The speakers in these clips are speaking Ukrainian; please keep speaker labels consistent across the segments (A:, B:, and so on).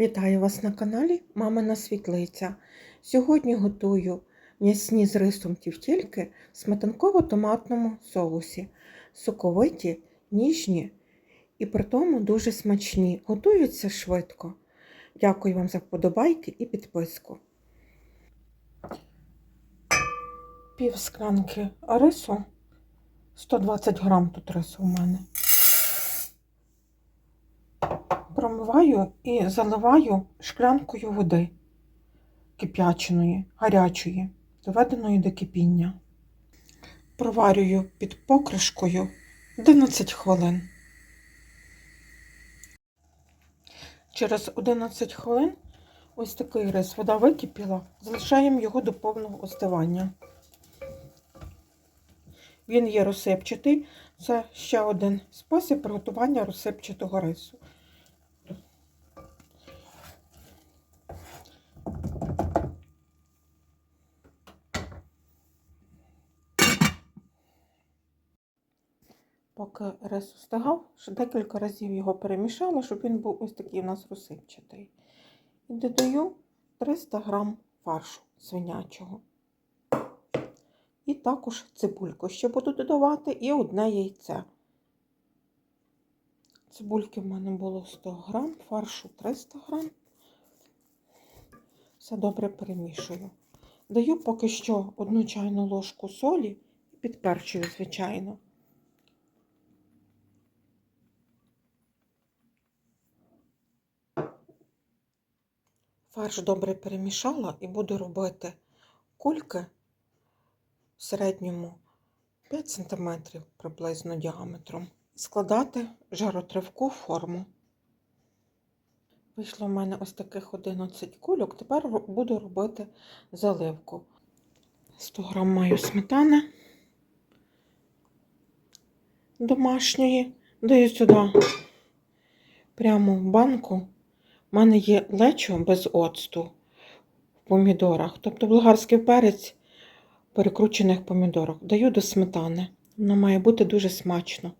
A: Вітаю вас на каналі Мамина Світлиця. Сьогодні готую м'ясні з рисом тівтільки в сметанково-томатному соусі. Соковиті, ніжні і при тому дуже смачні. Готуються швидко. Дякую вам за вподобайки і підписку. Пів склянки рису. 120 грам тут рису у мене. Промиваю і заливаю шклянкою води кип'яченої, гарячої, доведеної до кипіння. Проварюю під покришкою 11 хвилин. Через 11 хвилин ось такий рис, вода википіла, залишаємо його до повного остивання. Він є розсипчатий. Це ще один спосіб приготування розсипчатого рису. Поки рис устигав, ще декілька разів його перемішала, щоб він був ось такий у нас розсипчатий. І додаю 300 грам фаршу свинячого. І також цибульку ще буду додавати і одне яйце. Цибульки в мене було 100 грам, фаршу 300 грам. Все добре перемішую. Даю поки що одну чайну ложку солі і підперчую, звичайно. Фарш добре перемішала і буду робити кульки в середньому 5 см приблизно діаметром. Складати жаротривку форму. Вийшло в мене ось таких 11 кульок. Тепер буду робити заливку. 100 г маю сметани домашньої. Даю сюди прямо в банку. У мене є лечо без оцту в помідорах, тобто болгарський перець перекручених помідорок. Даю до сметани. Воно має бути дуже смачно.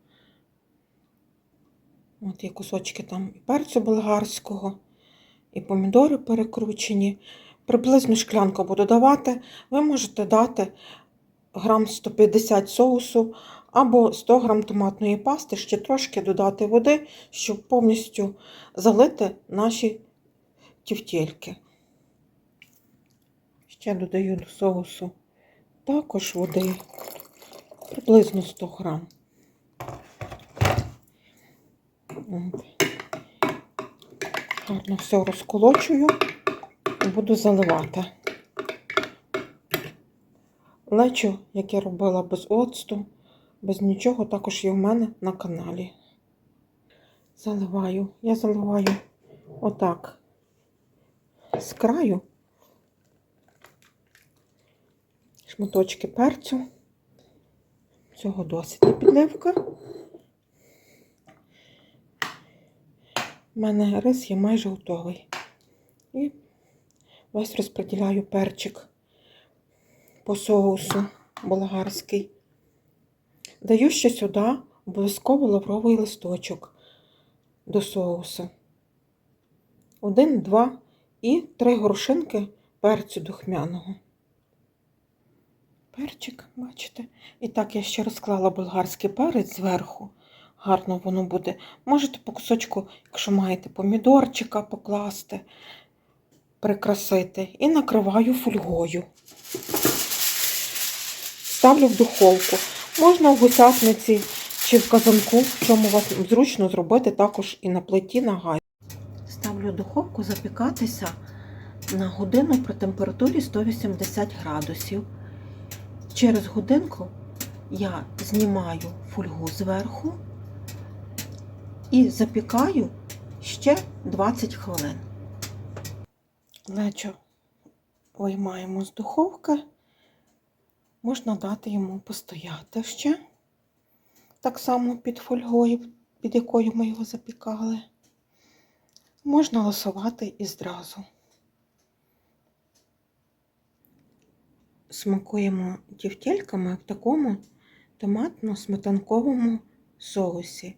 A: От є кусочки там і перцю болгарського, і помідори перекручені. Приблизно шклянку буду давати. Ви можете дати грам 150 соусу або 100 грам томатної пасти, ще трошки додати води, щоб повністю залити наші тівтєльки. Ще додаю до соусу також води, приблизно 100 грам. Гарно все розколочую і буду заливати. Лечо, яке робила без оцту, без нічого, також є в мене на каналі. Заливаю. Я заливаю отак з краю шматочки перцю. Цього досить підливка. У мене рис є майже готовий. І весь розподіляю перчик по соусу болгарський. Даю ще сюди обов'язково лавровий листочок до соусу. Один, два і три горошинки перцю духмяного. Перчик, бачите? І так я ще розклала болгарський перець зверху. Гарно воно буде. Можете по кусочку, якщо маєте помідорчика, покласти, прикрасити. І накриваю фольгою. Ставлю в духовку. Можна в гусятниці чи в казанку, в чому вас зручно зробити, також і на плиті на газі. Ставлю духовку запікатися на годину при температурі 180 градусів. Через годинку я знімаю фольгу зверху і запікаю ще 20 хвилин. Лечо виймаємо з духовки можна дати йому постояти ще. Так само під фольгою, під якою ми його запікали. Можна ласувати і зразу. Смакуємо тівтєльками в такому томатно-сметанковому соусі.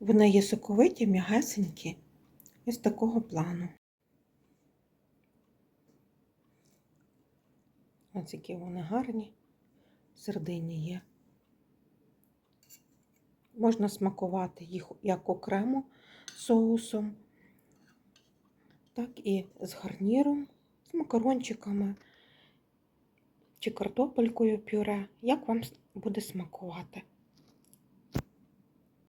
A: Вони є соковиті, м'ягесенькі, ось такого плану. Ось які вони гарні. Середині є. Можна смакувати їх як окремо соусом, так і з гарніром, з макарончиками чи картопелькою пюре, як вам буде смакувати.